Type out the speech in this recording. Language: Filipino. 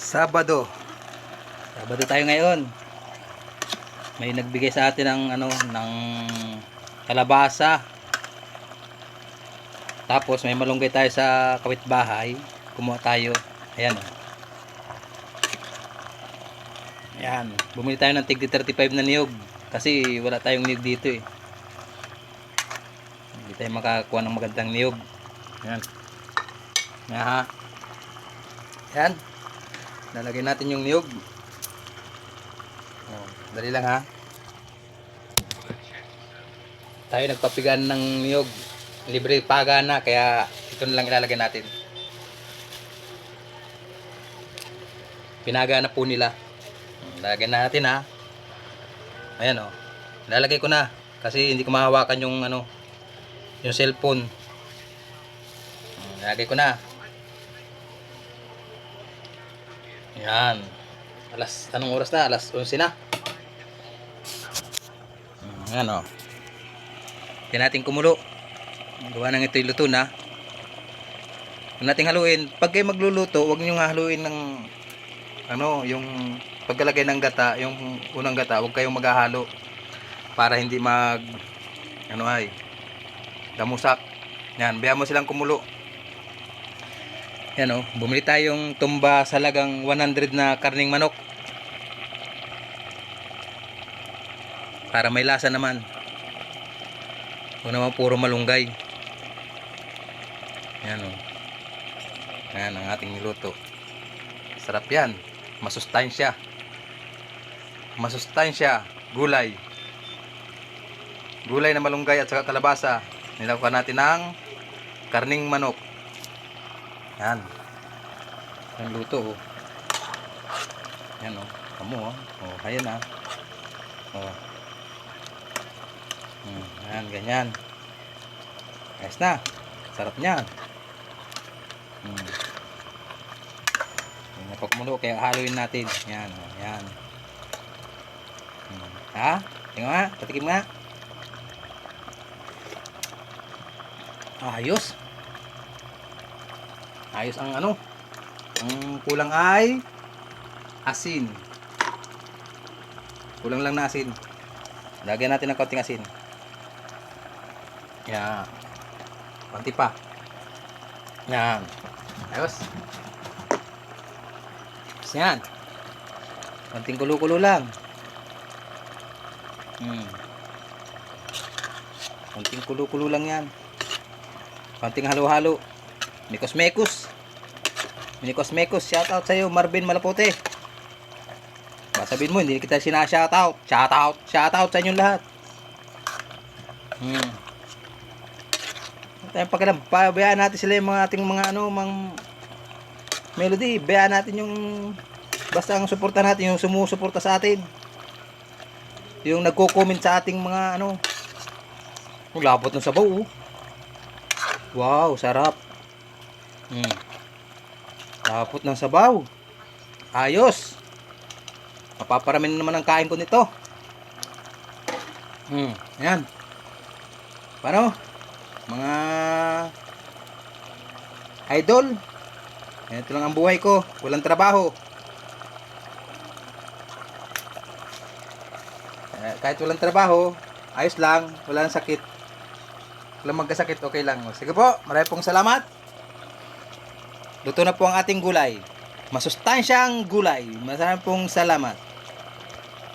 Sabado. Sabado tayo ngayon. May nagbigay sa atin ng ano ng kalabasa. Tapos may malunggay tayo sa kawit bahay. Kumuha tayo. Ayan oh. Ayan. Bumili tayo ng tigdi 35 na niyog. Kasi wala tayong niyog dito eh. Hindi tayo makakuha ng magandang niyog. Ayan. Ayan ha. Ayan. Lalagay natin yung niyog. Oh, dali lang ha. Tayo nagpapigan ng niyog. Libre paga na kaya ito na lang ilalagay natin. Pinaga na po nila. Lalagyan na natin ha. Ayan oh. Lalagay ko na kasi hindi ko mahawakan yung ano yung cellphone. Lalagay ko na. Yan. Alas, anong oras na? Alas 11 na. Mm, Yan o. Yan natin kumulo. Gawa nang ito'y luto na. Huwag natin haluin. Pag kayo magluluto, huwag nyo haluin ng ano, yung pagkalagay ng gata, yung unang gata, huwag kayong maghahalo para hindi mag ano ay damusak. Yan, biya mo silang kumulo. Yan o, bumili tayong tumba sa lagang 100 na karning manok. Para may lasa naman. Huwag naman puro malunggay. Yan o. Yan ang ating niluto. Sarap yan. Masustansya. Masustansya. Gulay. Gulay na malunggay at saka kalabasa. Nilakuan natin ng karning manok. Yan. Yan luto oh. Yan oh. Kamu oh. Oh, ayan ah. Oh. Hmm, yan, ganyan. Ayos na. Sarap niyan. Hmm. Yan, napagmulo kaya haluin natin. Yan, oh, yan. Hmm. Ha? Tingnan nga, patikim nga. Ayos. Ayos ang ano. Ang kulang ay asin. Kulang lang na asin. Lagyan natin ng kaunting asin. Yan. Konti pa. Yan. Ayos. Ayos yan. Konting kulo-kulo lang. Hmm. Konting kulo-kulo lang yan. Konting halo-halo. Mikos Mekos. Mikos Mekos, shout out sa iyo Marvin Malapote. Sabihin mo hindi kita sina shout out. Shout out, shout out sa inyong lahat. Hmm. Tayo pagkalam, pabayaan natin sila yung mga ating mga ano, mang melody, bayaan natin yung basta ang suporta natin yung sumusuporta sa atin. Yung nagko-comment sa ating mga ano. Ang labot ng sabaw. Oh. Wow, sarap. Hmm. Tapot ng sabaw. Ayos. Mapaparami na naman ang kain ko nito. Hmm, yan. Paano? Mga idol. Ito lang ang buhay ko. Walang trabaho. Eh, kahit walang trabaho, ayos lang. Wala nang sakit. Walang magkasakit, okay lang. Sige po, marami pong salamat. Luto na po ang ating gulay. Masustansyang gulay. Maraming pong salamat.